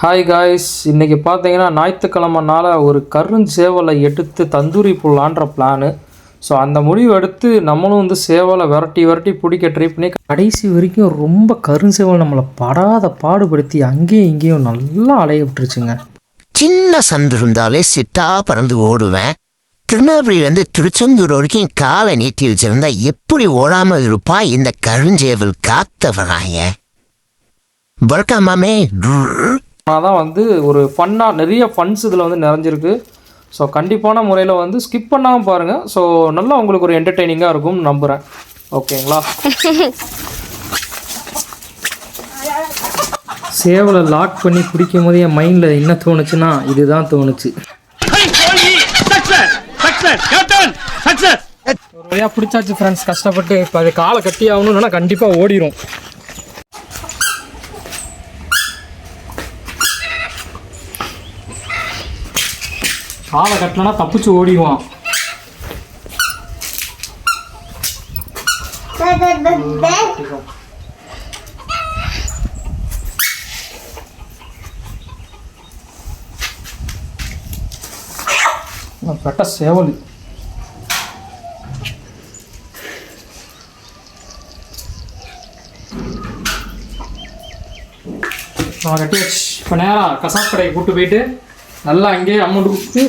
Hi guys இன்றைக்கி பார்த்தீங்கன்னா ஞாயிற்றுக்கிழமனால ஒரு கருஞ்சேவலை எடுத்து தந்தூரி போடலான்ற பிளானு ஸோ அந்த முடிவு எடுத்து நம்மளும் வந்து சேவலை விரட்டி விரட்டி பிடிக்க ட்ரை பண்ணி கடைசி வரைக்கும் ரொம்ப கருஞ்சேவல் நம்மளை படாத பாடுபடுத்தி அங்கேயும் இங்கேயும் நல்லா அலைய விட்டுருச்சுங்க. சின்ன சந்து இருந்தாலே சிட்டா பறந்து ஓடுவேன். திருநெல்வேலியிலேருந்து திருச்செந்தூர் வரைக்கும் காலை நீட்டி வச்சிருந்தா எப்படி ஓடாமல் இருப்பா இந்த கருஞ்சேவல் காத்தவனாய வழக்கமாமே தான் வந்து ஒரு ஃபன்னாக நிறைய ஃபன்ஸ் இதில் வந்து நிறைஞ்சிருக்கு. ஸோ கண்டிப்பான முறையில் வந்து ஸ்கிப் பண்ணாமல் பாருங்கள் ஸோ நல்லா உங்களுக்கு ஒரு என்டர்டெய்னிங்காக இருக்கும்னு நம்புகிறேன் ஓகேங்களா சேவலை லாக் பண்ணி பிடிக்கும் போது என் மைண்டில் என்ன தோணுச்சுன்னா இதுதான் தோணுச்சு. ஒரு வழியாக பிடிச்சாச்சு ஃப்ரெண்ட்ஸ் கஷ்டப்பட்டு இப்போ அது காலை கட்டி ஆகணும்னா கண்டிப்பாக ஓடிடும் காலை கட்டலனா தப்பிச்சு ஓடிடுவான். பெட்ட சேவல். நான் கட்டியாச்சு. இப்போ நேராக கசாப் கடைக்கு கூட்டு போயிட்டு நல்லா அங்கேயே அமௌண்ட் கொடுத்து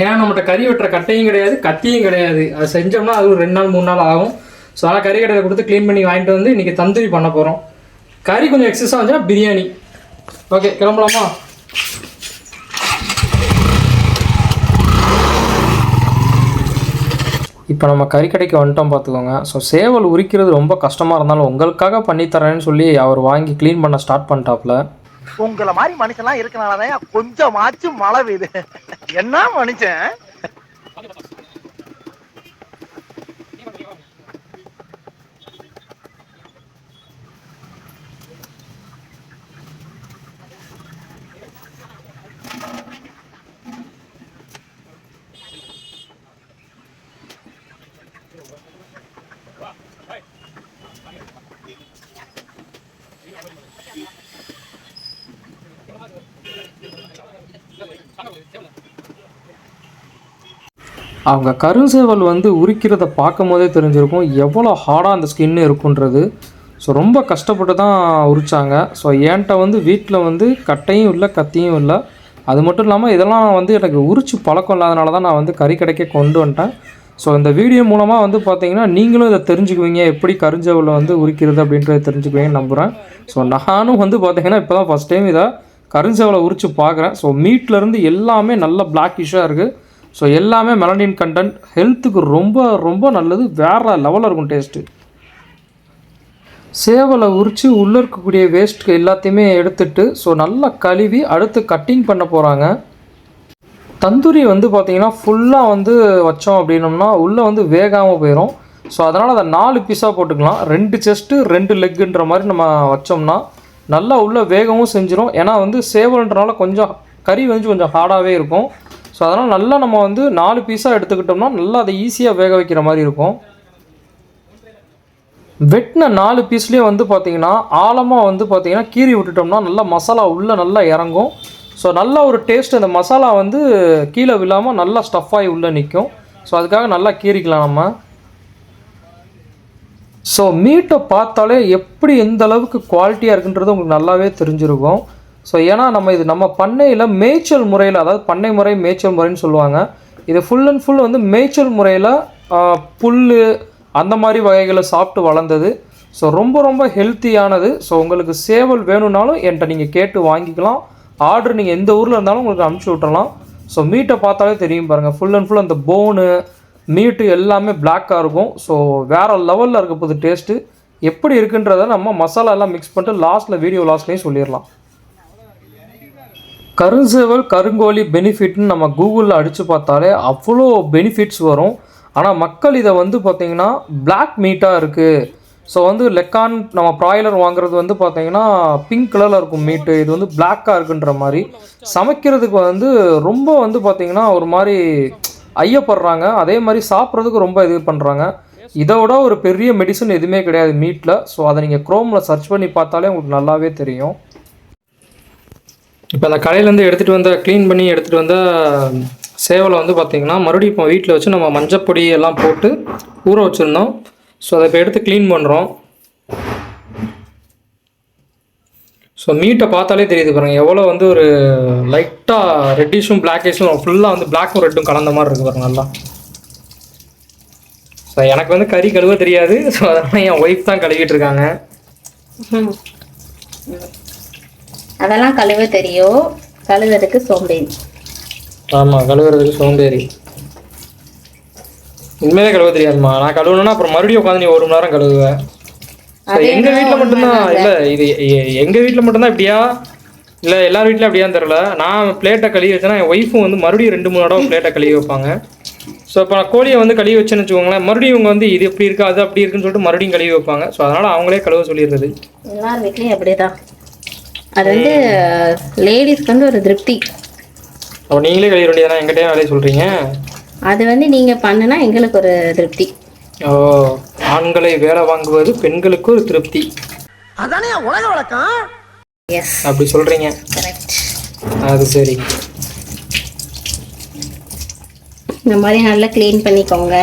ஏன்னா நம்மகிட்ட கறி வெட்டுற கட்டையும் கிடையாது கத்தியும் கிடையாது. அது செஞ்சோம்னா அது ஒரு ரெண்டு நாள் மூணு நாள் ஆகும். ஸோ அதனால் கறி கடையில் கொடுத்து க்ளீன் பண்ணி வாங்கிட்டு வந்து இன்றைக்கி தந்தூரி பண்ண போகிறோம் கறி கொஞ்சம் எக்ஸஸாக வந்துச்சுன்னா பிரியாணி. ஓகே கிளம்பலாமா? இப்போ நம்ம கறிக்கடைக்கு வந்துட்டோம் பார்த்துக்கோங்க. ஸோ சேவல் உரிக்கிறது ரொம்ப கஷ்டமாக இருந்தாலும் உங்களுக்காக பண்ணித்தரேன்னு சொல்லி அவர் வாங்கி க்ளீன் பண்ண ஸ்டார்ட் பண்ணிட்டாப்ல உங்களை மாதிரி மனுஷன்லாம் இருக்கனாலதான் கொஞ்சமாச்சும் மழை பெய்யுது. என்ன மனுஷன்? அவங்க கருஞ்சேவல் வந்து உரிக்கிறத பார்க்கும் போதே தெரிஞ்சிருக்கும் எவ்வளோ ஹார்டாக அந்த ஸ்கின் இருக்குன்றது. ஸோ ரொம்ப கஷ்டப்பட்டு தான் உரிச்சாங்க. ஸோ ஏன்ட்ட வந்து வீட்டில் வந்து கட்டையும் இல்லை கத்தியும் இல்லை. அது மட்டும் இல்லாமல் இதெல்லாம் வந்து எனக்கு உரிச்சு பழக்கம் இல்லாதனால தான் நான் வந்து கறி கடைக்கே கொண்டு வந்துட்டேன். ஸோ இந்த வீடியோ மூலமாக வந்து பார்த்தீங்கன்னா நீங்களும் இதை தெரிஞ்சுக்குவீங்க. எப்படி கருஞ்சேவலை வந்து உரிக்கிறது அப்படின்றத தெரிஞ்சுக்குவீங்கன்னு நம்புகிறேன் ஸோ நானும் வந்து பார்த்தீங்கன்னா இப்போ தான் ஃபஸ்ட் டைம் இதை கருஞ்சேவலை உரிச்சு பார்க்குறேன். ஸோ மீட்லேருந்து எல்லாமே நல்ல பிளாக்கிஷாக இருக்குது ஸோ எல்லாமே மெலனின் கண்டென்ட் ஹெல்த்துக்கு ரொம்ப ரொம்ப நல்லது. வேறு லெவலில் இருக்கும் டேஸ்ட்டு சேவலை உரித்து உள்ளே இருக்கக்கூடிய வேஸ்ட் எல்லாத்தையுமே எடுத்துட்டு ஸோ நல்லா கழுவி அடுத்து கட்டிங் பண்ண போகிறாங்க தந்தூரி வந்து பார்த்திங்கன்னா ஃபுல்லாக வந்து வச்சோம் அப்படின்னோம்னா உள்ளே வந்து வேகாமல் போயிடும் ஸோ அதனால் அதை நாலு பீஸாக போட்டுக்கலாம். ரெண்டு செஸ்ட்டு ரெண்டு லெக்குன்ற மாதிரி நம்ம வச்சோம்னா நல்லா உள்ளே வேகமும் செஞ்சிடும் ஏன்னா வந்து சேவல்ன்றனால கொஞ்சம் கறி வந்து கொஞ்சம் ஹார்டாகவே இருக்கும். ஸோ அதனால் நல்லா நம்ம வந்து நாலு பீஸாக எடுத்துக்கிட்டோம்னா நல்லா அதை ஈஸியாக வேக வைக்கிற மாதிரி இருக்கும். வெட்டின நாலு பீஸ்லேயே வந்து பார்த்திங்கன்னா ஆழமாக வந்து பார்த்திங்கன்னா கீறி விட்டுட்டோம்னா நல்லா மசாலா உள்ளே நல்லா இறங்கும். ஸோ நல்லா ஒரு டேஸ்ட் அந்த மசாலா வந்து கீழே விழாமல் நல்லா ஸ்டஃப்பாகி உள்ளே நிற்கும் ஸோ அதுக்காக நல்லா கீறிக்கலாம் நம்ம. ஸோ மீட்டை பார்த்தாலே எப்படி எந்த அளவுக்கு குவாலிட்டியாக இருக்குன்றது உங்களுக்கு நல்லாவே தெரிஞ்சிருக்கும். ஸோ ஏன்னா நம்ம இது நம்ம பண்ணையில் மேய்ச்சல் முறையில் அதாவது பண்ணை முறை மேய்ச்சல் முறைன்னு சொல்லுவாங்க. இது ஃபுல் அண்ட் ஃபுல் வந்து மேய்ச்சல் முறையில் புல் அந்த மாதிரி வகைகளை சாப்பிட்டு வளர்ந்தது. ஸோ ரொம்ப ரொம்ப ஹெல்த்தியானது ஸோ உங்களுக்கு சேவல் வேணும்னாலும் என்கிட்ட நீங்கள் கேட்டு வாங்கிக்கலாம். ஆர்டர் நீங்கள் எந்த ஊரில் இருந்தாலும் உங்களுக்கு அனுப்பிச்சி விட்றலாம் ஸோ மீட்டை பார்த்தாலே தெரியும் பாருங்கள் ஃபுல் அண்ட் ஃபுல் அந்த போனு மீட்டு எல்லாமே பிளாக்காக இருக்கும். ஸோ வேறு லெவலில் இருக்க போகுது டேஸ்ட்டு எப்படி இருக்குன்றதை நம்ம மசாலா எல்லாம் மிக்ஸ் பண்ணிட்டு லாஸ்ட்டில் வீடியோ லாஸ்ட்லேயும் சொல்லிடலாம். கருஞ்சேவல் கருங்கோழி பெனிஃபிட்னு நம்ம கூகுளில் அடித்து பார்த்தாலே அவ்வளோ பெனிஃபிட்ஸ் வரும். ஆனால் மக்கள் இதை வந்து பார்த்திங்கன்னா பிளாக் மீட்டாக இருக்குது ஸோ வந்து லெக்கான் நம்ம ப்ராய்லர் வாங்குறது வந்து பார்த்திங்கன்னா பிங்க் கலரில் இருக்கும் மீட்டு இது வந்து பிளாக்காக இருக்குன்ற மாதிரி. சமைக்கிறதுக்கு வந்து ரொம்ப வந்து பார்த்திங்கன்னா ஒரு மாதிரி ஐயப்படுறாங்க. அதே மாதிரி சாப்பிட்றதுக்கு ரொம்ப இது பண்ணுறாங்க இதோட ஒரு பெரிய மெடிசன் எதுவுமே கிடையாது மீட்டில் ஸோ அதை நீங்கள் க்ரோமில் சர்ச் பண்ணி பார்த்தாலே உங்களுக்கு நல்லாவே தெரியும். இப்போ அந்த கடையிலேருந்து எடுத்துகிட்டு வந்த க்ளீன் பண்ணி எடுத்துகிட்டு வந்த சேவலை வந்து பார்த்திங்கன்னா மறுபடியும் இப்போ வீட்டில் வச்சு நம்ம மஞ்சப்பொடி எல்லாம் போட்டு ஊற வச்சுருந்தோம். ஸோ அதை இப்போ எடுத்து க்ளீன் பண்ணுறோம் ஸோ மீட்டை பார்த்தாலே தெரியுது பாருங்கள் எவ்வளோ வந்து ஒரு லைட்டாக ரெட்டிஷும் பிளாக்கேஷும் ஃபுல்லாக வந்து பிளாக்கும் ரெட்டும் கலந்த மாதிரி இருக்குது பாருங்க நல்லா. ஸோ எனக்கு வந்து கறி கழுவ தெரியாது. ஸோ அதனால் என் ஒய்ஃப் தான் கழுவிட்டு இருக்காங்க. அதெல்லாம் கழுவ தெரியும் கழுவுறதுக்கு சோம்பேறி. ஆமாம் கழுவுறதுக்கு சோம்பேறி. உண்மையிலே கழுவ தெரியாதுமா நான் கழுவணும்னா அப்புறம் மறுபடியும் உட்காந்து நீ ஒரு மணி நேரம் கழுவுவேன் எங்க வீட்டில் மட்டும்தான். இல்லை இது எங்க வீட்டில் மட்டும்தான் இப்படியா? இல்லை எல்லார் வீட்லையும் அப்படியான்னு தெரில நான் பிளேட்டை கழுவி வச்சேன்னா என் ஒய்ஃபும் வந்து மறுபடியும் ரெண்டு மூணு தடவை பிளேட்டை கழுவி வைப்பாங்க. ஸோ இப்போ நான் கோழியை வந்து கழுவி வச்சேன்னு வச்சுக்கோங்களேன் மறுபடியும் இவங்க வந்து இது எப்படி இருக்கு அது அப்படி இருக்குன்னு சொல்லிட்டு மறுபடியும் கழுவி வைப்பாங்க. ஸோ அதனால அவங்களே கழுவ சொல்லிடுறது. எல்லார் வீட்லேயும் அப்படிதான். அது வந்து லேடிஸ்க்கு வந்து ஒரு திருப்தி. அப்போ நீங்களே கழுவி வேண்டியதானே எங்கிட்டே வேலையை சொல்கிறீங்க அது வந்து நீங்கள் பண்ணுனா எங்களுக்கு ஒரு திருப்தி. ஓ ஆண்களை வேலை வாங்குவது பெண்களுக்கு ஒரு திருப்தி. அதானே உலக வழக்கம்? எஸ் அப்படி சொல்கிறீங்க கரெக்ட் அது சரி. இந்த மாதிரி நல்லா க்ளீன் பண்ணிக்கோங்க.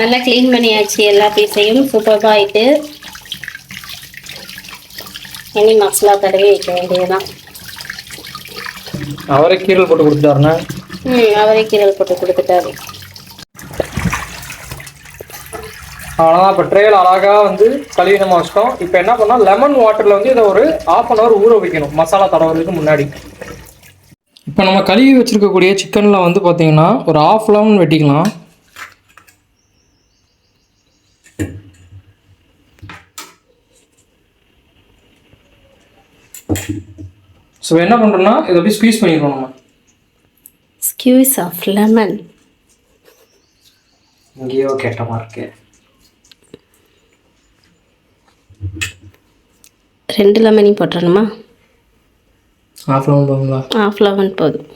நல்லா க்ளீன் பண்ணியாச்சு எல்லா பீஸையும் சூப்பராக ஆயிட்டு. இனி மசாலா தடவி வைக்க வேண்டியதுதான். அவரை கீரல் போட்டு கொடுத்துட்டாருண்ணே? ம் அவரே கீரல் போட்டு கொடுத்துட்டாரு. அவ்வளோதான் இப்போ ட்ரேயில் அழகாக வந்து கழுவி நம்ம வச்சிட்டோம் இப்போ என்ன பண்ணோம் லெமன் வாட்டரில் வந்து இதை ஒரு ஆஃப் அன் ஹவர் ஊற வைக்கணும். மசாலா தடவுறதுக்கு முன்னாடி. இப்போ நம்ம கழுவி வச்சிருக்கக்கூடிய சிக்கனில் வந்து பார்த்தீங்கன்னா ஒரு ஆஃப் லெமன் வெட்டிக்கலாம். ஸோ என்ன பண்ணுறோம்னா இதை அப்படியே ஸ்queeze பண்ணிடுவோம் நம்ம. ஸ்கியூஸ் ஆஃப் லெமன் இங்கேயோ கேட்டமா இருக்கு. ரெண்டு லெமனையும் போட்டுறணுமா? ஆஃப் லெமன் போகுங்களா ஆஃப் லெமன் போதும்.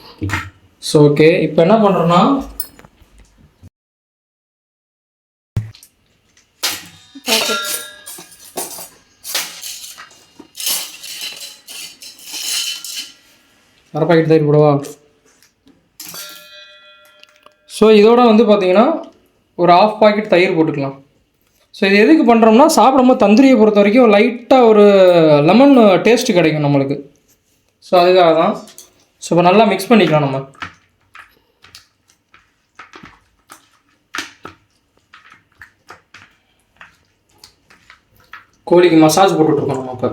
ஸோ ஓகே இப்போ என்ன பண்ணுறோன்னா அரை பாக்கெட் தயிர் போடவா? ஸோ இதோட வந்து பார்த்தீங்கன்னா ஒரு ஆஃப் பாக்கெட் தயிர் போட்டுக்கலாம். ஸோ இது எதுக்கு பண்ணுறோம்னா சாப்பிடும்போது தந்தூரியை பொறுத்த வரைக்கும் லைட்டாக ஒரு லெமன் டேஸ்ட் கிடைக்கும் நம்மளுக்கு. ஸோ அதுக்காக தான். ஸோ இப்போ நல்லா மிக்ஸ் பண்ணிக்கலாம் நம்ம. கோழிக்கு மசாஜ் போட்டுட்ருக்கோம் நம்ம இப்போ.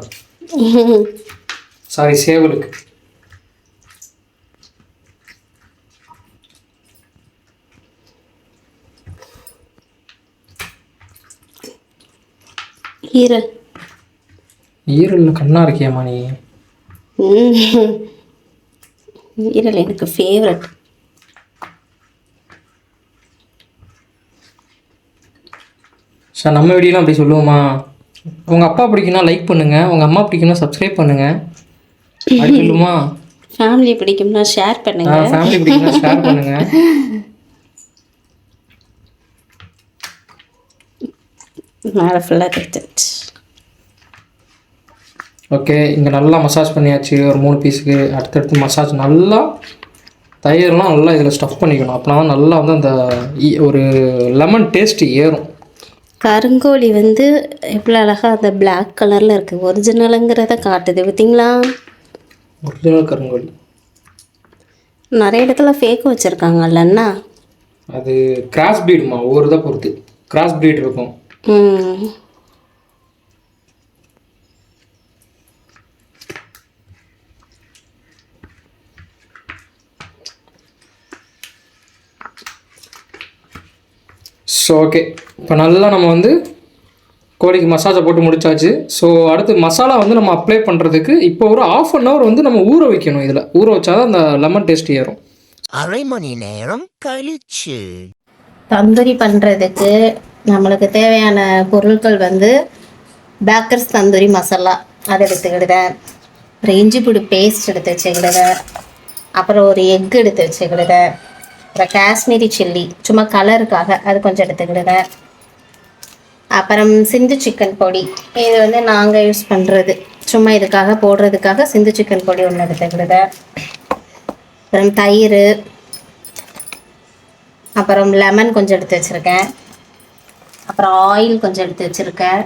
சாரி சேவலுக்கு. ஈரல். ஈரலில் கண்ணா இருக்கியாம்மா நீ. ஈரல் எனக்கு ஃபேவரட் சார் நம்ம வீடியோலாம் அப்படி சொல்லுவோமா உங்கள் அப்பா பிடிக்குன்னா லைக் பண்ணுங்கள் உங்கள் அம்மா பிடிக்குன்னா சப்ஸ்கிரைப் பண்ணுங்கள் சொல்லுமா ஃபேமிலி பிடிக்கும்னா ஷேர் பண்ணுங்க. ஃபேமிலி பிடிக்குன்னா ஷேர் பண்ணுங்கள் மேலே ஃபுல்லாக தைச்சிருச்சு ஓகே இங்கே நல்லா மசாஜ் பண்ணியாச்சு. ஒரு மூணு பீஸுக்கு அடுத்தடுத்து மசாஜ் நல்லா தயிர்லாம் நல்லா இதில் ஸ்டஃப் பண்ணிக்கணும். அப்படின்னா தான் நல்லா வந்து அந்த ஒரு லெமன் டேஸ்ட் ஏறும். கருங்கோழி வந்து எவ்வளோ அழகாக அந்த Black கலரில் இருக்குது ஒரிஜினலுங்கிறத காட்டுது. பார்த்தீங்களா ஒரிஜினல் கருங்கோழி. நிறைய இடத்துல ஃபேக் வச்சுருக்காங்கல்லண்ணா அது கிராஸ் ப்ரீடுமா ஒவ்வொரு இதை பொறுத்து. கிராஸ் ப்ரீட் இருக்கும். ஸோ ஓகே இப்போ நல்லா நம்ம வந்து கோழிக்கு மசாஜை போட்டு முடிச்சாச்சு. ஸோ அடுத்து மசாலா வந்து நம்ம அப்ளை பண்ணுறதுக்கு இப்போ ஒரு ஆஃப் அன் ஹவர் வந்து நம்ம ஊற வைக்கணும் இதில். ஊற வச்சாதான் அந்த லெமன் டேஸ்ட் ஏறும். அரை மணி நேரம் கழிச்சு. தந்தூரி பண்ணுறதுக்கு நம்மளுக்கு தேவையான பொருட்கள் வந்து பேக்கர்ஸ் தந்தூரி மசாலா. அதை எடுத்துக்கிடுதேன் அப்புறம் இஞ்சி பூடி பேஸ்ட் எடுத்து வச்சுக்கிடுதேன் அப்புறம் ஒரு எக் எடுத்து வச்சுக்கிடுதேன் அப்புறம் காஷ்மீரி சில்லி சும்மா கலருக்காக அது கொஞ்சம் எடுத்துக்கிடுதேன் அப்புறம் சிந்து சிக்கன் பொடி. இது வந்து நாங்கள் யூஸ் பண்ணுறது சும்மா இதுக்காக போடுறதுக்காக சிந்து சிக்கன் பொடி ஒன்று எடுத்துக்கிடுதேன் அப்புறம் தயிர். அப்புறம் லெமன் கொஞ்சம் எடுத்து வச்சுருக்கேன். அப்புறம் ஆயில் கொஞ்சம் எடுத்து வச்சுருக்கேன்.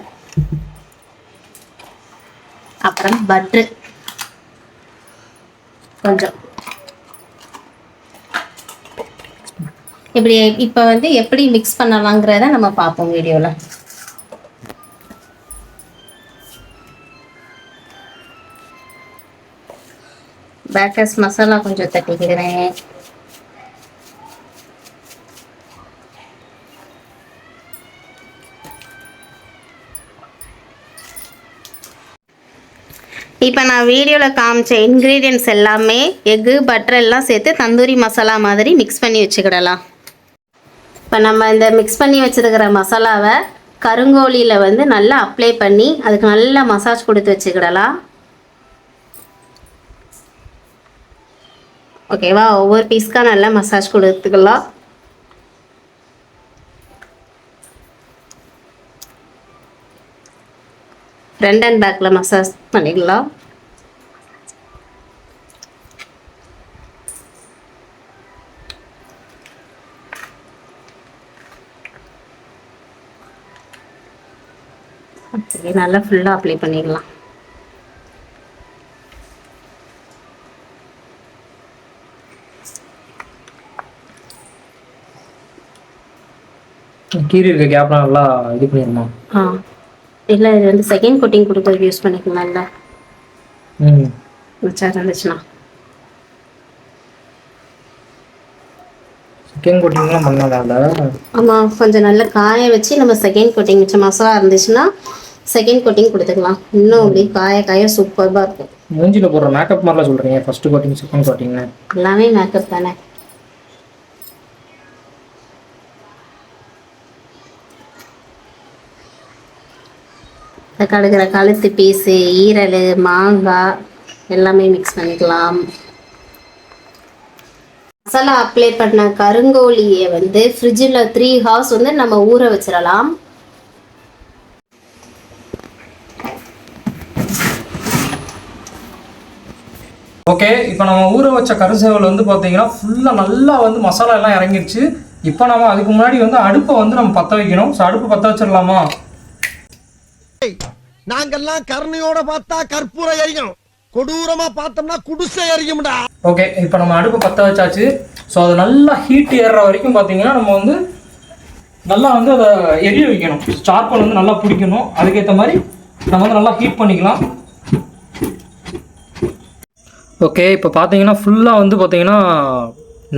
அப்புறம் பட்ரு கொஞ்சம். இப்படி இப்போ வந்து எப்படி மிக்ஸ் பண்ணலாங்கிறத நம்ம பார்ப்போம் வீடியோவில் பேக்கர்ஸ் மசாலா கொஞ்சம் தட்டிக்கிறேன். இப்போ நான் வீடியோவில் காமிச்ச இன்க்ரீடியன்ட்ஸ் எல்லாமே எக்கு பட்டர் எல்லாம் சேர்த்து தந்தூரி மசாலா மாதிரி மிக்ஸ் பண்ணி வச்சுக்கிடலாம். இப்போ நம்ம இந்த மிக்ஸ் பண்ணி வச்சுருக்கிற மசாலாவை கருங்கோழியில் வந்து நல்லா அப்ளை பண்ணி அதுக்கு நல்லா மசாஜ் கொடுத்து வச்சுக்கிடலாம். ஓகேவா ஒவ்வொரு பீஸ்க்காக நல்லா மசாஜ் கொடுத்துக்கலாம். ஃப்ரண்ட் அண்ட் பேக்கில் மசாஜ் பண்ணிக்கலாம். அப்படியே நல்லா ஃபுல்லாக அப்ளை பண்ணிக்கலாம். கீரி இருக்க கேப்லாம் நல்லா இது ஆ. இல்லை இது வந்து செகண்ட் கோட்டிங் கொடுக்கறது யூஸ் பண்ணிக்கலாம்ல. ம். மிச்சம் இருந்துச்சுன்னா. சிக்கன் கோட்டிங்லாம் பண்ணாதால? ஆமாம் கொஞ்சம் நல்லா காய வச்சு நம்ம செகண்ட் கோட்டிங் வச்ச மசாலா இருந்துச்சுன்னா செகண்ட் கோட்டிங் கொடுத்துக்கலாம். இன்னும் அப்படி காய காய சூப்பராக இருக்கும். மூஞ்சியில் போடுற மேக்கப் மாதிரிலாம் சொல்கிறீங்க ஃபர்ஸ்ட் கோட்டிங் செகண்ட் கோட்டிங்னு எல்லாமே மேக்கப் தானே. கடுகிற கழுத்து பீஸு ஈரல் மாங்காய் எல்லாமே மிக்ஸ் பண்ணிக்கலாம். மசாலா அப்ளை பண்ண கருங்கோழியை வந்து ஃப்ரிட்ஜில் த்ரீ ஹார்ஸ் வந்து நம்ம ஊற வச்சிடலாம். ஓகே இப்போ நம்ம ஊற வச்ச கருசேவல் வந்து பார்த்தீங்கன்னா ஃபுல்லாக நல்லா வந்து மசாலா எல்லாம் இறங்கிடுச்சு இப்போ நம்ம அதுக்கு முன்னாடி வந்து அடுப்பை வந்து நம்ம பற்ற வைக்கணும். ஸோ அடுப்பு பற்ற வச்சிடலாமா? நாங்கெல்லாம் கருணையோட பார்த்தா கற்பூர எரியும். கொடூரமா பார்த்தோம்னா குடிசை எரியும்டா. ஓகே இப்போ நம்ம அடுப்பு பற்ற வச்சாச்சு. ஸோ அது நல்லா ஹீட் ஏறுற வரைக்கும் பார்த்தீங்கன்னா நம்ம வந்து நல்லா வந்து அதை எரிய வைக்கணும். சார்கோல் வந்து நல்லா பிடிக்கணும். அதுக்கேற்ற மாதிரி நம்ம வந்து நல்லா ஹீட் பண்ணிக்கலாம். ஓகே இப்போ பார்த்தீங்கன்னா ஃபுல்லாக வந்து பார்த்தீங்கன்னா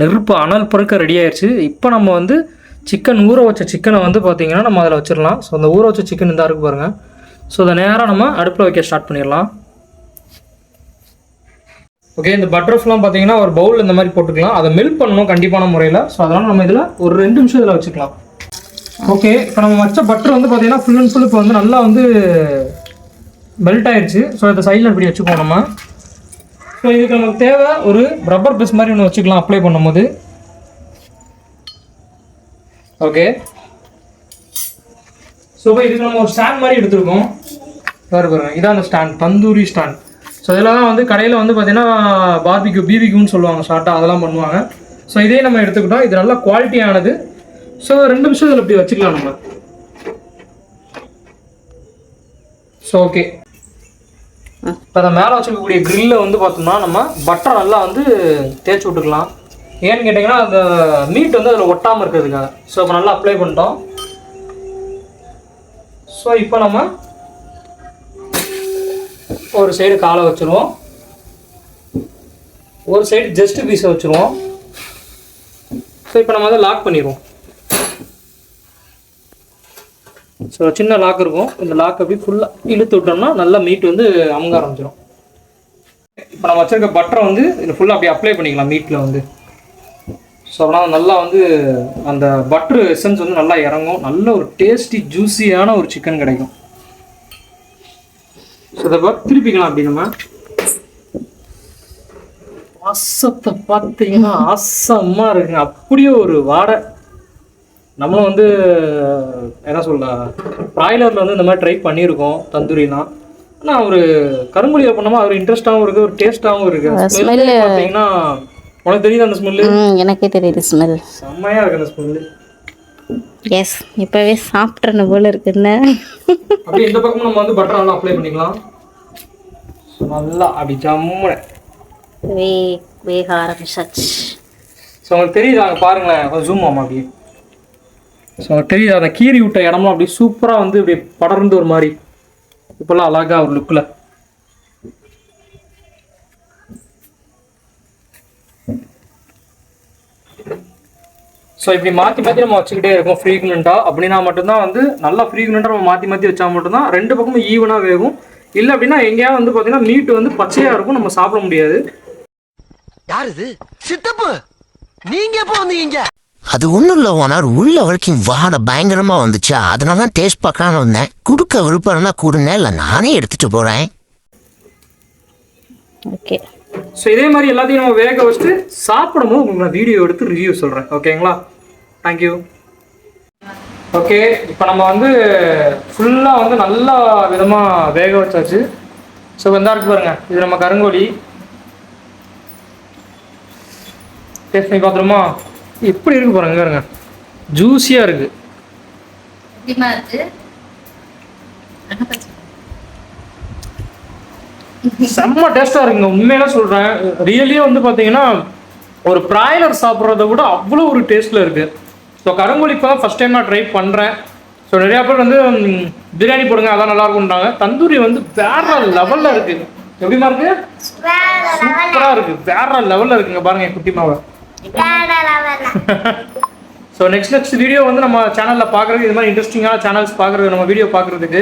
நெருப்பு அனல் பொறுக்க ரெடி ஆயிடுச்சு இப்போ நம்ம வந்து சிக்கன் ஊற வச்ச சிக்கனை வந்து பார்த்தீங்கன்னா நம்ம அதில் வச்சிடலாம். ஸோ அந்த ஊற வச்ச சிக்கன் இந்த இருக்கு பாருங்கள் ஸோ அதை நேராக நம்ம அடுப்பில் வைக்க ஸ்டார்ட் பண்ணிடலாம். ஓகே இந்த பட்டர்ஃப்லாம் பார்த்தீங்கன்னா ஒரு பவுல் இந்த மாதிரி போட்டுக்கலாம். அதை மெல்ட் பண்ணணும் கண்டிப்பான முறையில். ஸோ அதனால் நம்ம இதில் ஒரு ரெண்டு நிமிஷம் இதில் வச்சுக்கலாம். ஓகே இப்போ நம்ம வச்ச பட்டர் வந்து பார்த்தீங்கன்னா ஃபுல் அண்ட் ஃபுல் இப்போ வந்து நல்லா வந்து மெல்ட் ஆயிடுச்சு ஸோ இதை சைடில் இப்படி வச்சுக்குவோம் நம்ம. ஸோ இதுக்கு நமக்கு தேவை ஒரு ரப்பர் பீஸ் மாதிரி ஒன்று வச்சுக்கலாம் அப்ளை பண்ணும்போது. ஓகே ஸோ இப்போ இதுக்கு நம்ம ஒரு ஸ்டாண்ட் மாதிரி எடுத்துருக்கோம். பாரு பாருங்க இதான் அந்த ஸ்டாண்ட் தந்தூரி ஸ்டாண்ட் ஸோ இதெல்லாம் தான் வந்து கடையில் வந்து பார்த்தீங்கன்னா பார்பிக்யூ பிபிக்யூன்னு சொல்லுவாங்க ஷார்ட்டாக அதெல்லாம் பண்ணுவாங்க. ஸோ இதே நம்ம எடுத்துக்கிட்டோம். இது நல்லா குவாலிட்டியானது ஸோ ரெண்டு நிமிஷம் இதில் இப்படி வச்சுக்கலாம் நம்ம. ஸோ ஓகே இப்போ அந்த மேலே வச்சுருக்கக்கூடிய க்ரில்ல வந்து பார்த்தோம்னா நம்ம பட்டர் நல்லா வந்து தேய்ச்சி விட்டுக்கலாம். ஏன்னு கேட்டிங்கன்னா அந்த மீட் வந்து அதில் ஒட்டாமல் இருக்கிறதுக்காக. ஸோ இப்போ நல்லா அப்ளை பண்ணிட்டோம். ஸோ இப்போ நம்ம ஒரு சைடு காலை வச்சுருவோம். ஒரு சைடு ஜஸ்ட் பீஸை வச்சுருவோம். ஸோ இப்போ நம்ம அதை லாக் பண்ணிடுவோம். ஸோ சின்ன லாக் இருக்கும். இந்த லாக் அப்படி ஃபுல்லாக இழுத்து விட்டோம்னா நல்லா மீட் வந்து அமுங்க ஆரம்பிச்சிடும் இப்போ நம்ம வச்சிருக்க பட்டரை வந்து இதில் ஃபுல்லாக அப்படியே அப்ளை பண்ணிக்கலாம் மீட்டில் வந்து. ஸோ அப்படின்னா நல்லா வந்து அந்த பட்ரு எசன்ஸ் வந்து நல்லா இறங்கும். நல்ல ஒரு டேஸ்டி ஜூஸியான ஒரு சிக்கன் கிடைக்கும். ஸோ இதை திருப்பிக்கலாம் அப்படி நம்ம. வாசத்தை பார்த்தீங்கன்னா ஆசமா இருக்குங்க. அப்படியே ஒரு வாடை. நம்மளும் வந்து என்ன சொல்ல ப்ராய்லரில் வந்து இந்த மாதிரி ட்ரை பண்ணியிருக்கோம் தந்தூரிலாம் ஆனால் ஒரு கரும்புலியை பண்ணோமா ஒரு இன்ட்ரெஸ்டாகவும் இருக்குது ஒரு டேஸ்ட்டாகவும் இருக்குது பார்த்தீங்கன்னா உனக்கு தெரியுது அந்த ஸ்மெல்லு எனக்கே தெரியுது ஸ்மெல் செம்மையாக இருக்கு அந்த ஸ்மெல்லு எஸ் இப்போவே சாப்பிட்றன போல இருக்குன்னு அப்படியே இந்த பக்கமும் நம்ம வந்து பட்டர் நல்லா அப்ளை பண்ணிக்கலாம். நல்லா அப்படி ஜம்முன்னு வே வேக ஆரம்பிச்சாச்சு. ஸோ உங்களுக்கு தெரியுதா? அங்கே பாருங்களேன் கொஞ்சம் ஜூம் ஆமா அப்படியே. ஸோ உங்களுக்கு தெரியுதா? அந்த கீறி விட்ட இடம்லாம் அப்படியே சூப்பராக வந்து அப்படியே படர்ந்து ஒரு மாதிரி. இப்போல்லாம் அழகா ஒரு லுக்கில் ஸோ இப்படி மாற்றி மாற்றி நம்ம வச்சுக்கிட்டே இருக்கோம் ஃப்ரீக்வெண்ட்டாக அப்படின்னா மட்டும்தான் வந்து நல்லா ஃப்ரீக்வெண்ட்டாக நம்ம மாற்றி மாற்றி வச்சா மட்டும்தான் ரெண்டு பக்கமும் ஈவனாக வேகும். இல்லை அப்படின்னா எங்கேயாவது வந்து பார்த்தீங்கன்னா மீட் வந்து பச்சையாக இருக்கும் நம்ம சாப்பிட முடியாது. யார் இது சித்தப்பு! நீங்க எப்ப வந்தீங்க? அது ஒன்றும் இல்லை ஓனர் உள்ள வரைக்கும் வாட பயங்கரமா வந்துச்சா? அதனால தான் டேஸ்ட் பார்க்கலான்னு வந்தேன். கொடுக்க விருப்பம் இருந்தா கொடுங்க இல்லை நானே எடுத்துட்டு போறேன். ஓகே ஸோ இதே மாதிரி எல்லாத்தையும் நம்ம வேக வச்சுட்டு சாப்பிடும்போது உங்களுக்கு நான் வீடியோ எடுத்து ரிவ்யூ சொல்கிறேன் ஓகேங்களா தேங்க்யூ ஓகே இப்போ நம்ம வந்து ஃபுல்லாக வந்து நல்லா விதமாக வேக வச்சாச்சு. ஸோ வந்தா இருக்கு பாருங்க. இது நம்ம கருங்கோழி. டேஸ்ட் பண்ணி பார்த்துருமா? எப்படி இருக்கு பாருங்க பாருங்க. ஜூஸியாக இருக்கு. செம்ம டேஸ்ட்டாக இருக்குங்க. உண்மையில சொல்கிறேன் ரியலியே வந்து பார்த்தீங்கன்னா ஒரு ப்ராய்லர் சாப்பிட்றத விட அவ்வளோ ஒரு டேஸ்ட்டில் இருக்குது ஸோ கருங்கோழி இப்போ தான் ஃபர்ஸ்ட் டைம் நான் ட்ரை பண்ணுறேன் ஸோ நிறையா பேர் வந்து பிரியாணி போடுங்க அதான் நல்லா இருக்கும்ன்றாங்க. தந்தூரி வந்து வேற லெவலில் இருக்குது எப்படிமா இருக்கு? சூப்பராக இருக்குது வேற லெவலில் இருக்குங்க. பாருங்க என் குட்டி மாவை. ஸோ நெக்ஸ்ட் நெக்ஸ்ட் வீடியோ வந்து நம்ம சேனலில் பார்க்குறது இது மாதிரி இன்ட்ரெஸ்டிங்கான சேனல்ஸ் பார்க்குறது நம்ம வீடியோ பார்க்குறதுக்கு